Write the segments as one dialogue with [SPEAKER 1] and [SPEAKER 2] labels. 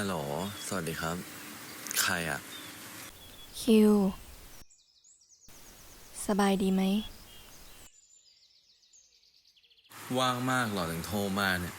[SPEAKER 1] ฮัลโหล สวัสดีครับ ใครอะ
[SPEAKER 2] คิว สบายดีไหม
[SPEAKER 1] ว่างมากหรอถึงโทรมาเนี่ย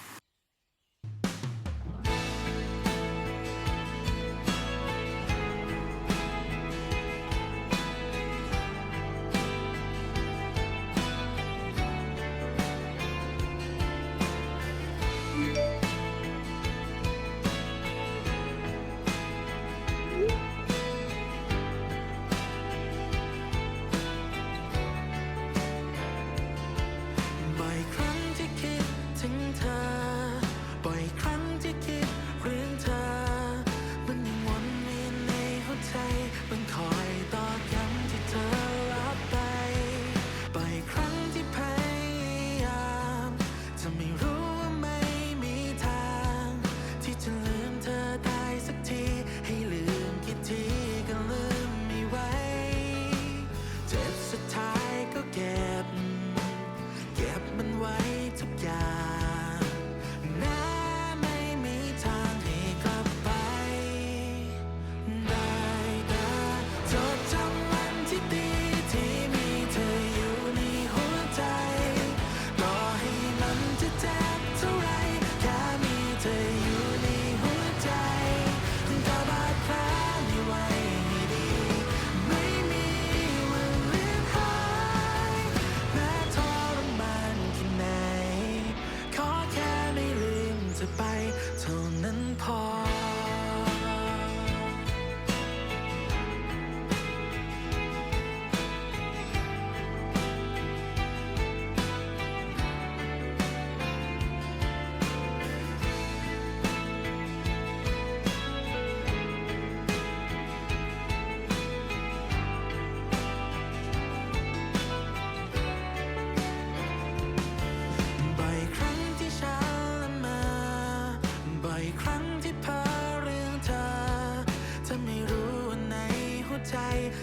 [SPEAKER 3] ใจ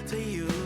[SPEAKER 3] เธออยู่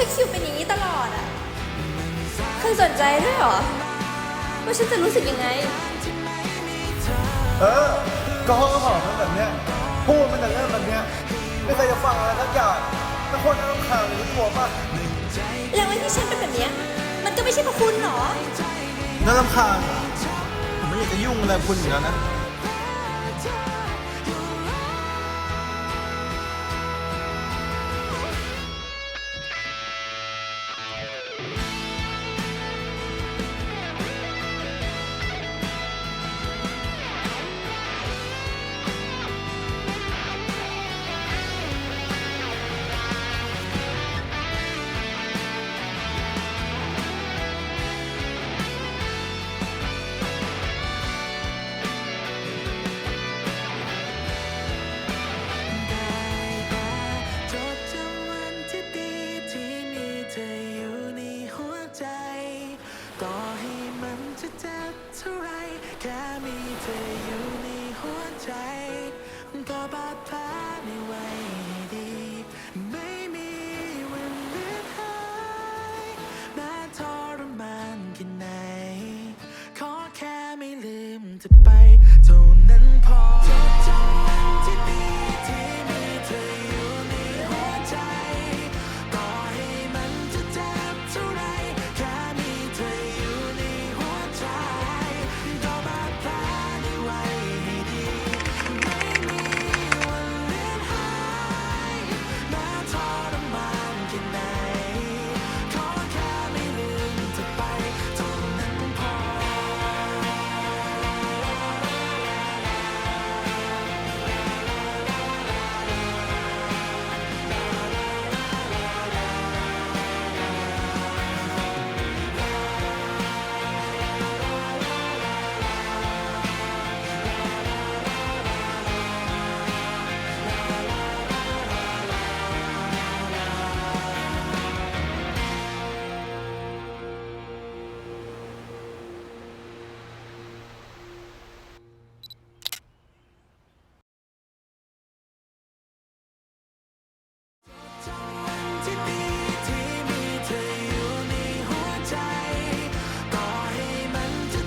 [SPEAKER 3] แต่คิวเป็นอย่างนี้ตลอ
[SPEAKER 2] ดอะเคยสนใจด้วยเหรอ ว่าฉันจะรู้สึกยังไง
[SPEAKER 4] เออ ก็ห้องหอมแบบเนี้ย พูดมันแต่เริ่มแบบเนี้ย ไม่เคยจะฟังอะไรสักอย่างแต่คนอารมณ์ขังหรือตัวป่ะ
[SPEAKER 2] แล้วไอ้ที่ฉันเป็นแบบเนี้ย มันก็ไม่ใช่เพราะคุณหรอ
[SPEAKER 4] น่าลำคาญผมไม่อยากจะยุ่งอะไรคุณอยู่แล้วนะ gone.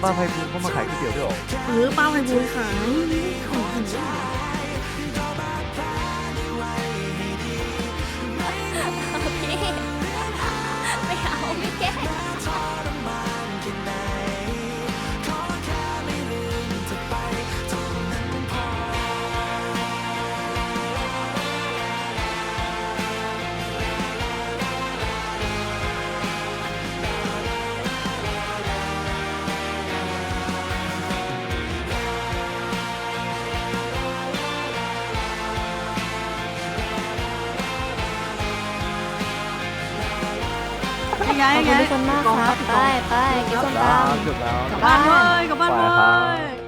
[SPEAKER 5] ป้าไพบูลย์เขามาขายก๋วยเตี๋ยวด้วยเหรอ
[SPEAKER 6] เออป้าไพบูลย์ขายของกินด้วย
[SPEAKER 2] ไงขอบ
[SPEAKER 6] ไง
[SPEAKER 2] คุณทุกคนมากครับ ไปไปกินส้มตำ
[SPEAKER 5] เกือบแล้ว
[SPEAKER 6] กลับบ้านเว้ยกลับบ้านเว้ย